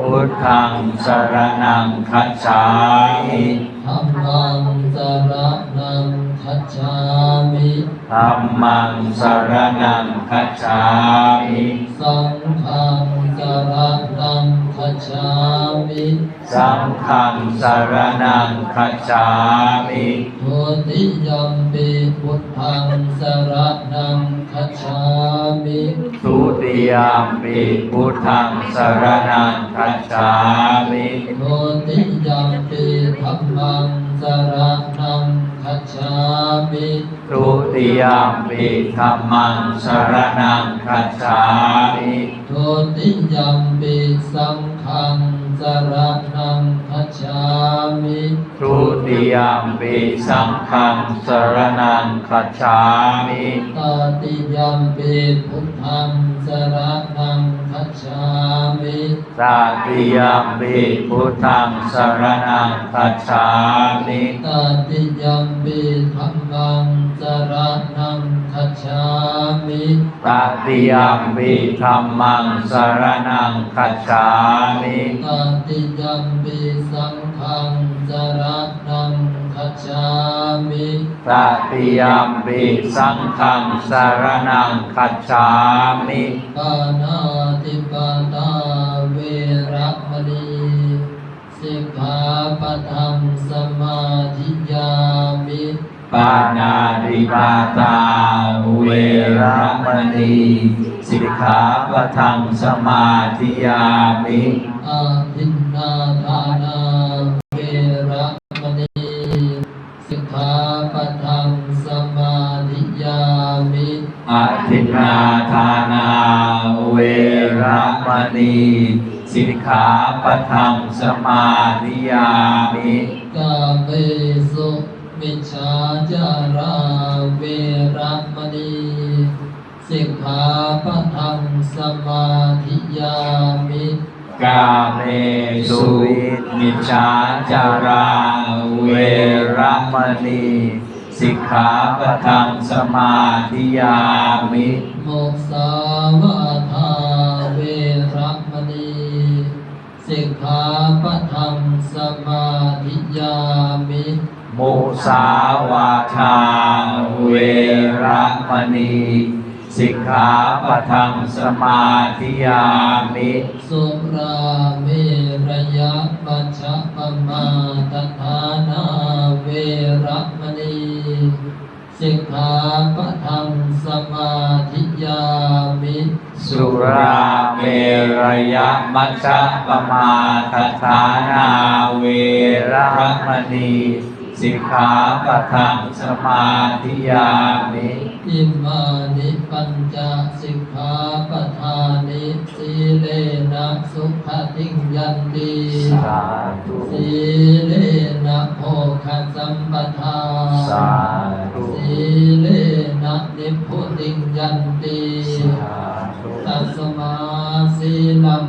พุทธังสรณังคัจฉามิธัมมังสรณังคัจฉามิธัมมังสรณังคัจฉามิ สังฆังสรณัง คัจฉามิสังฆังสรณังคัจฉามิทุติยัมปิพุทธังสรณังคัจฉามิทุติยามปิพุทธังสรณังคัจฉามิทุติยัมปิธัมมังสรณัง คัจฉามิทุติยามปิธัมมังสรณังคัจฉามิทุติยัมปิสังฆัง สรณังคัจฉามิทุติยามปิสังฆังสรณังคัจฉามิตติยัมปิพุทธังสรณังคัจฉามิตาติยามปิพุทธังสรณังคัจฉามิตติยัมปิธัมมังสรณังคัจฉามิตาติยามปิธัมมังสรณังคัจฉามิตติยัมปิสังฆังสรณังคัจฉามิตาติยามปิสังฆังสรณังคัจฉามิปานาติปาตาเวระมณีสิกขาปะทังสมาธิยามิปานาติปาตาเวระมณีสิกขาปะทังสมาธิยามิอาทินนาทานาเวระมณีสิกขาปะทังสมาธิยามิอาทินนาทานาเวระมณีสิกขาปะทังสมาธิยามิกาเมสุมิชาจาราเวระมณีสิกขาปะทังสมาธิยามิ กาเมสุมิจฉาจาราเวระมณีสิกขาปะทังสมาธิยามิโมกสาวาทาเวระมณีสิกขาปะทังสมาธิยามิมุสาวาทาเวระมณี สิกขาปะทังสมาธิยามิสุราเมระยะปัจฉปมาตฐานาเวระมณีสิกขาปะทังสมาธิยามิสุราเมรยมัชฌะปมาทฐานาเวระมณี สิกขาปะทังสมาธิยามิอิมานิปัญจสิกขาปทานิสีเลนะสุขติงยันติสาธุสีเลนะโภคสัมปทาสาธุสีเลนะนิพพุติงยันติสาธุตัสมาสีลัม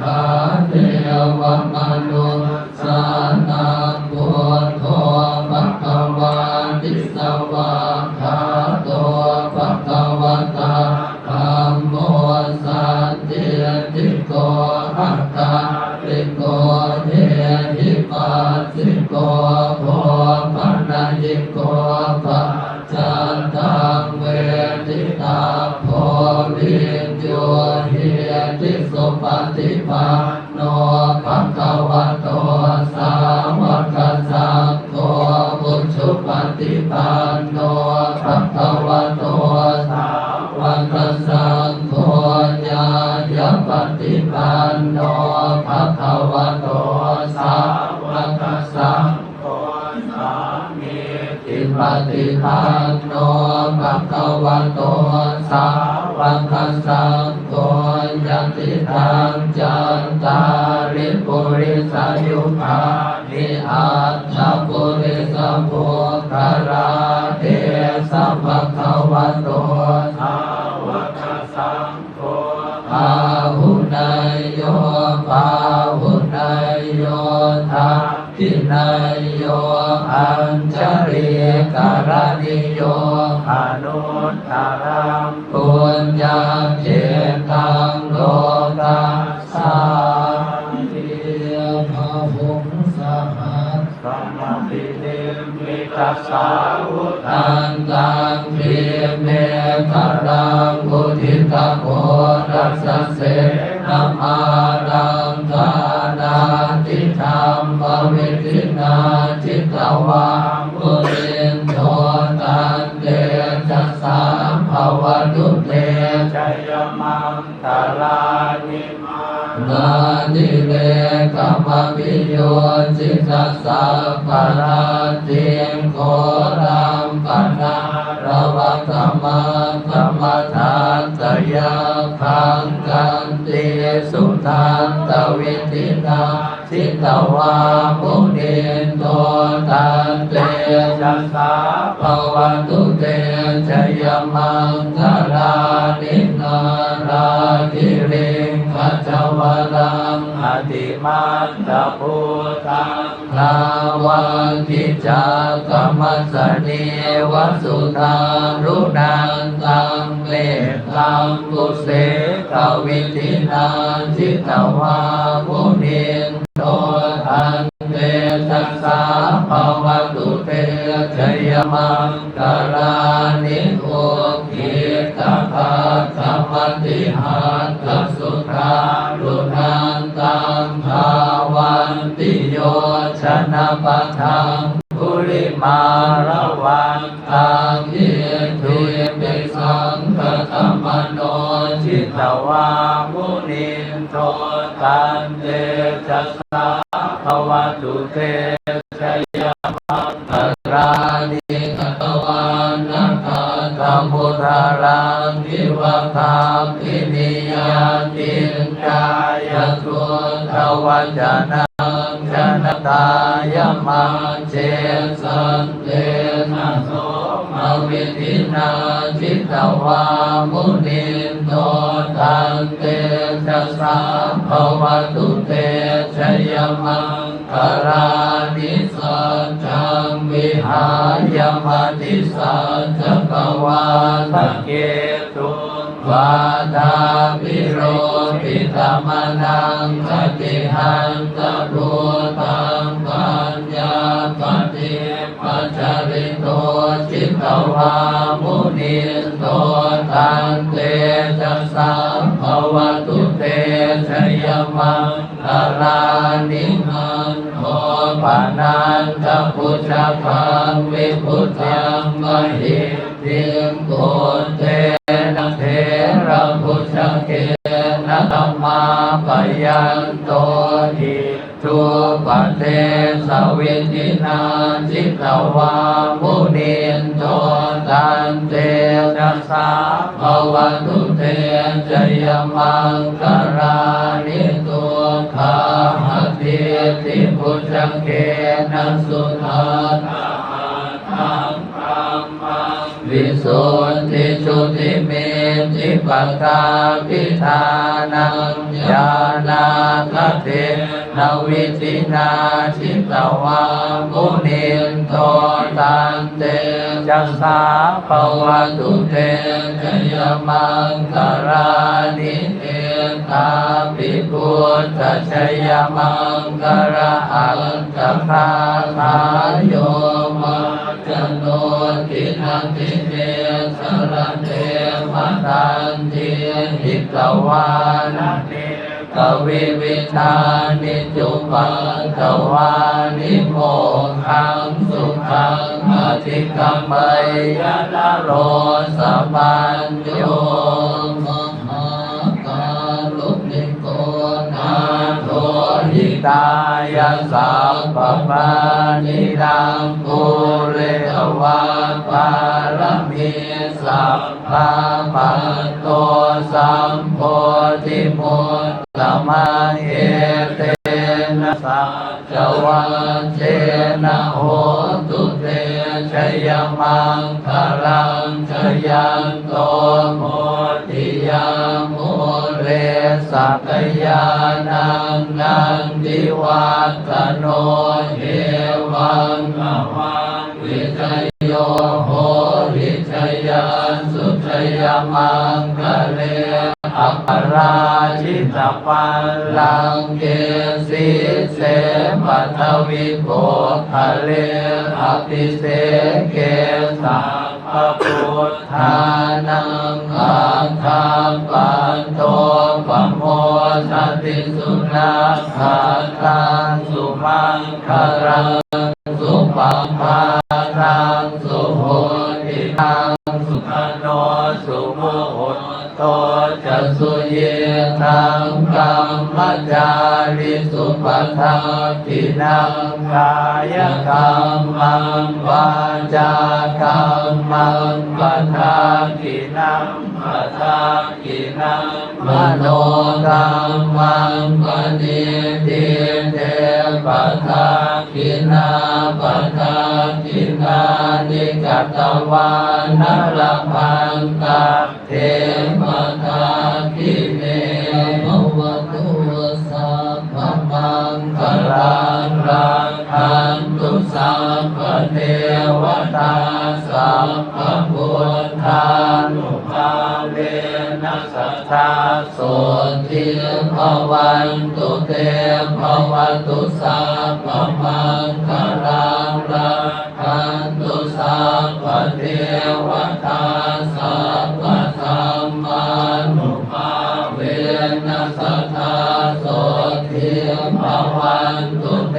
สั ปฏิปันโนภะคะวะโตสาวกสังโฆญาญาปฏิปันโนภะคะวะโตสาวกสังโฆสามีทิปฏิปันโนภะคะวะโตสาวกสังโฆยติทังจันตาริปุริสายุคานิอัตถปุริสัมุขราเท สัพพะวะโตสาวกสังโฆปาหุนายโยปาหุนายโยทาทินายโยอัญชริการณิโยอนุตตรังปุญญาเจตังโลกัสสา ตัสสาวุธังนตังเพีเมตรังพุทิตาโพรัสสเสนามารังกานาทิธรรมภวิตินาจิตตวาปุเรนโทตันเตจัสสาภวตุเตชัยมังตาลานิมานาทิเร กรรมปิโยจิตตสสะปะราติงโครัมปันาระวะกรรมกรรมฐานตยาคังกันติสุทันตวิตินาทิตวาปุเนนโตตันเตจัสสาภวันตุเตชยมังคลานินาราคิร งขัจวรังอติมันตพุตังลาวันกิจากรรมัสนีวสุทารุนันตังเมตตังกุเสกวิตินาจิตวามุนินโตทันเตจัสสาภวตุเตชยมังกลานิโอกิตาภาธรรมติหาน ตุนันตังภาวันติโยชนะปะทังภุริมาระวังตังเยทุยเปสังฆธรรมโนจิจิตวามุนินโทตันเตจัสสาภวตุเตชยมังตรานิกตวานัคา มุรารังนิวะคาปินิยาตินกายทุทวัจนังชนตายมาเจสันเตนะโสมาวิตินาจิตวามุนินโตตันเตจัสาภวตุเต ยมังคารานิสัจจังวิหายมติสัจกวาสันเกตุวาดาปิโรปิตมนังสติหันตรูตังปัญญาปฏิ จาริโตจิตตวามุนิโตตันเตจัสสาภวตุเตชยมังคารานิมันโทปานันตพุทธพังวิพุทธังมหิเทียงโกเตนะเทระพุทธเกนะธรรมาปยันโตหิ ทุปเทสวิตินาจิตวามุนินโตตันเตจัสสาภวตุเตจยมังคารานิตัวคาหติติพุทธเกนะสุทัสสะธัมมังวิสุทธิชุติเม ติปะกาพิธานังญาณาคเทนวิตินาชิตวามุนินโตตันเตจัสสะภะคะตุเตชยมังคารานิเอตาปิพุทธชยมังคาราอัตถคาทายโยมาจโนทินังทิ สรเทมตันติหิตวานาเนกวิวิธานิจุปังกวานิโมขังสุขังอธิกรรมยะนโรสัมปันโย ตายาสัพพปานิรังปุเรวะปารมีสัพพะปัตโตสัมโพธิมุตตมังเอเตนะสัจวัเจนะโหตุเต ชยมังคารังชยันโตโมติยาโมเรสักยานังนันติวัตโนเอวังอวังวิจยโยโหวิชยานสุชยมังคะเล อัปปราชิตปัลลังเกสีเสปัทวิโกทะเลอภิเสเกสัพพุทธานังอังคาปันโตปโมสติสุนัขขาตังสุมังคารังสุปัมภารังสุโหติตังสุขโนสุโมโห โตจะสุเยทังกรรมจาริสุปัทาตินังกายกรรมังวาจากรรมังปัทากินัง ปทากินังมโนธรรมังปฏิทิเทปทากินาปทากินานิกัตวานรพังกัเทมทาคิเมภวตุสัพพมั งคลังรังคันตุสัพพเทวตาสัพพพุทธานุภาเวนัสสทาโสติภวันตุเตภวตุสัพพมังคลังรังคันตุสัพพเทวตา ทิภวันตุเต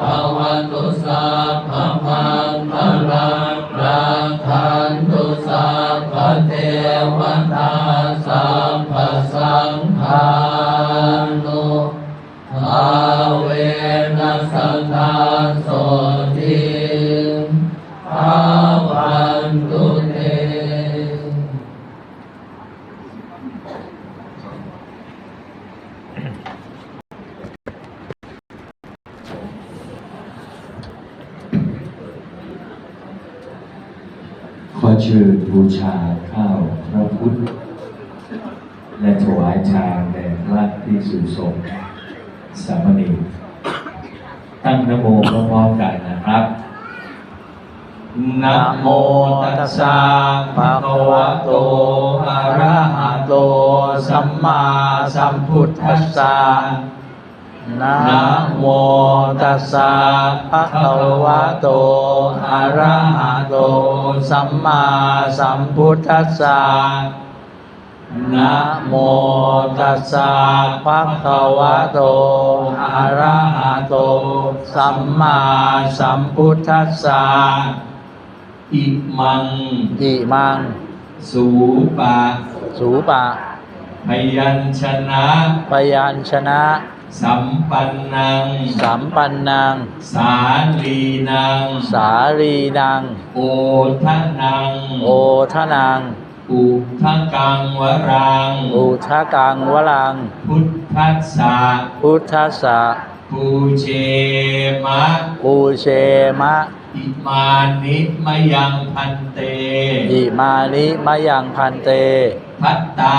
ภวตุสัพพมังคลังรังคันตุสัพพเทวตาสัพพสังฆานุอาเวนัสสทาโสติภาวันตุเต ขอเชิญบูชาข้าวพระพุทธ และถวายทานแด่พระภิกษุสงฆ์สามเณรตั้งนะโมพร้อมๆกันนะครับนะโมตัสสะภะคะวะโต อะระหะโต สัมมาสัมพุทธัสสะ นะโมตัสสะภะคะวะโต อะระหะโต สัมมาสัมพุทธัสสะนะโมตัสสะภะคะวะโต อะระหะโต สัมมาสัมพุทธัสสะอิมัง อิมัง สูปะ สูปะพยัญชนะปยัญชนะ สัมปันนัง สัมปันนัง สาลีนัง สาลีนัง โอทะนัง โอทะนัง อุทะกังวรัง อุทะกังวลัง พุทธัสสะพุทธัสสะ ปูเชมะปูเชมะ อิมานิมยังพันเต อิมานิมะยังพันเต พัตตา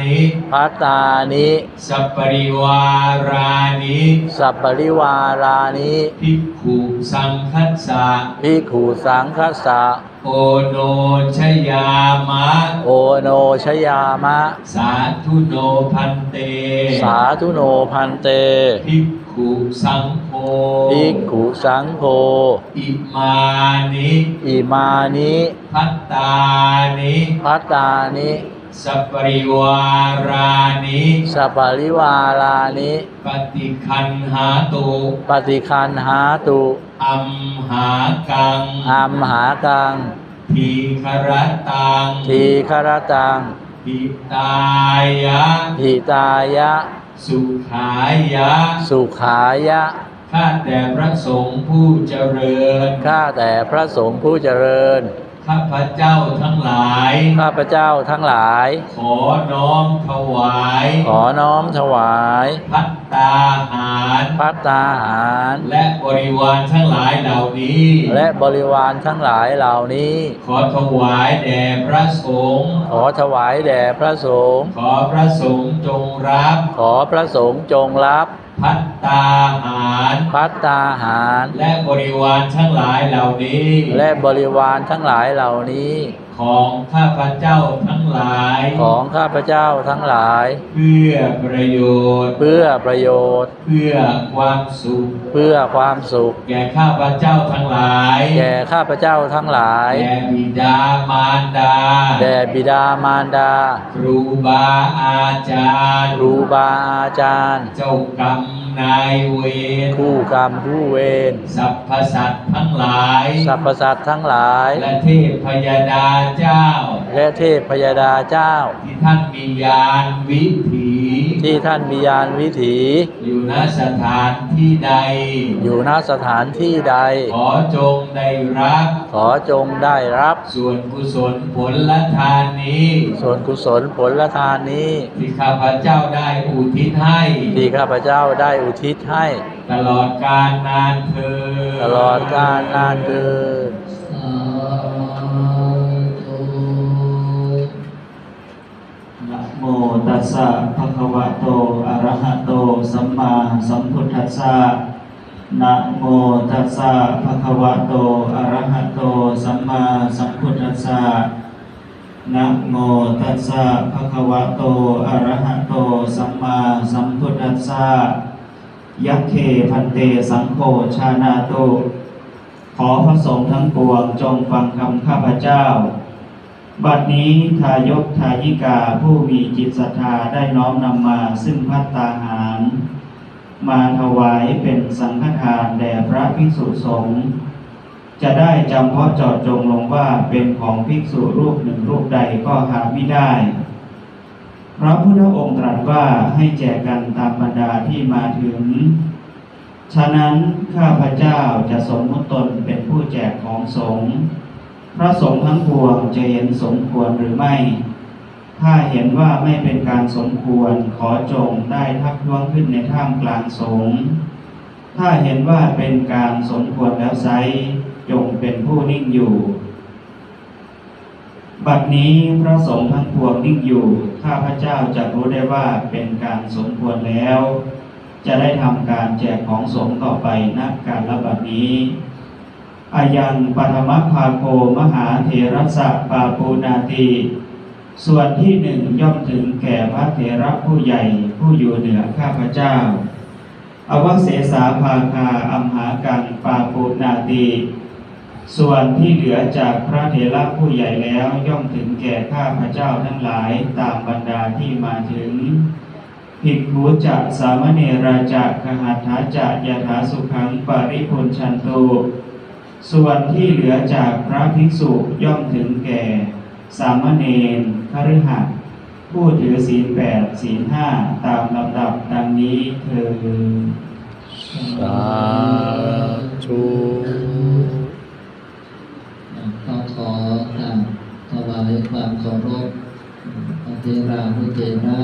นิพัตตานิ สัปปริวารานิสัปปริวารานิภิกขุสังคัสสะภิกขุสังคัสสะโอโนชยามะ โอโนชยามะ สาธุโนพันเต สาธุโนพันเตภิก ขุสังโฆภิกขุสังโฆอิมานิอิมานิพัตตานิพัตตานิสัปปริวารานิสัปปริวารานิปฏิคันหาตุปฏิคันหาตุอัมหากังอัมหากังทีครตังทีครตังหิตายะหิตายะ สุขายะ สุขายะ ข้าแต่พระสงฆ์ผู้เจริญ ข้าแต่พระสงฆ์ผู้เจริญ ข้าพระเจ้าทั้งหลาย ข้าพเจ้าทั้งหลาย ขอน้อมถวาย ขอน้อมถวายพัตตาหารพัตตาหาร และบริวารทั้งหลายเหล่านี้ และบริวารทั้งหลายเหล่านี้ ขอถวายแด่พระสงฆ์ขอถวายแด่พระสงฆ์ขอพระสงฆ์จงรับ ขอพระสงฆ์จงรับ พัตตาหาร พัตตาหาร และบริวารทั้งหลายเหล่านี้ และบริวารทั้งหลายเหล่านี้ของข้าพเจ้าทั้งหลาย ของข้าพเจ้าทั้งหลาย เพื่อประโยชน์ เพื่อประโยชน์ เพื่อความสุข เพื่อความสุข แก่ข้าพเจ้าทั้งหลาย แก่ข้าพเจ้าทั้งหลายแด่บิดามารดา แด่บิดามารดา ครูบาอาจารย์ ครูบาอาจารย์ เจ้ากรรม นายเวรคู่กรรมผู้เวรสรรพสัตว์ทั้งหลายสรรพสัตว์ทั้งหลาย และเทพพยดาเจ้า และเทพพยดาเจ้า ที่ท่านมียานวิถี ที่ท่านมียานวิถี อยู่ณสถานที่ใด อยู่ณสถานที่ใด ขอจงได้รับ ขอจงได้รับ ส่วนกุศลผลละทานนี้ ส่วนกุศลผลทานนี้ที่ข้าพเจ้าได้อุทิศให้ที่ข้าพเจ้าได้อุทิศให้ ตลอดกาลนานเธอญตลอดกาลนานเกิน ตัสสะภะคะวะโต อะระหะโต สัมมาสัมพุทธัสสะ นะโมตัสสะภะคะวะโต อะระหะโต สัมมาสัมพุทธัสสะ นะโมตัสสะภะคะวะโต อะระหะโต สัมมาสัมพุทธัสสะยัคเคพันเตสังโฆชานาตุขอพระสงฆ์ทั้งปวงจงฟังคำข้าพเจ้า บัดนี้ทายกทายิกาผู้มีจิตศรัทธาได้น้อมนำมาซึ่งพัตตาหาร มาถวายเป็นสังฆทานแด่พระภิกษุสงฆ์จะได้จำเพาะจอดจงลงว่าเป็นของภิกษุรูปหนึ่งรูปใดก็หาไม่ได้พระพุทธองค์ตรัสว่าให้แจกกันตามบรรดาที่มาถึง ฉะนั้นข้าพเจ้าจะสมมติตนเป็นผู้แจกของสงฆ์ พระสงฆ์ทั้งปวงจะเห็นสมควรหรือไม่ ถ้าเห็นว่าไม่เป็นการสมควรขอจงได้ทักท้วงขึ้นในท่ามกลางสงฆ์ถ้าเห็นว่าเป็นการสมควรแล้วไซจงเป็นผู้นิ่งอยู่ บัดนี้พระสงฆ์ทั้งปวงนิ่งอยู่ ข้าพระเจ้าจะรู้ได้ว่าเป็นการสมควรแล้ว จะได้ทำการแจกของสงฆ์ต่อไปณการละบัดนี้ อายังปัทมภาโคมหาเถรสะปาปูนาติส่วนที่หนึ่งย่อมถึงแก่พระเถระผู้ใหญ่ผู้อยู่เหนือข้าพเจ้า อวเสสาภาคาอัมหากังปาปูนาติส่วนที่เหลือจากพระเถระผู้ใหญ่แล้วย่อมถึงแก่ข้าพเจ้าทั้งหลายตามบรรดาที่มาถึงภิกขุจะสามเณราจะคหัตถาจะยถาสุขังปริพุนชันตุ ส่วนที่เหลือจากพระภิกษุย่อมถึงแก่ สามเณรคฤหัสถ์ผู้ถือศีลแปดศีลห้าตามลำดับดังนี้เธอสาธุก็ขอกราบถวายความเคารพพระเทรานุเถระ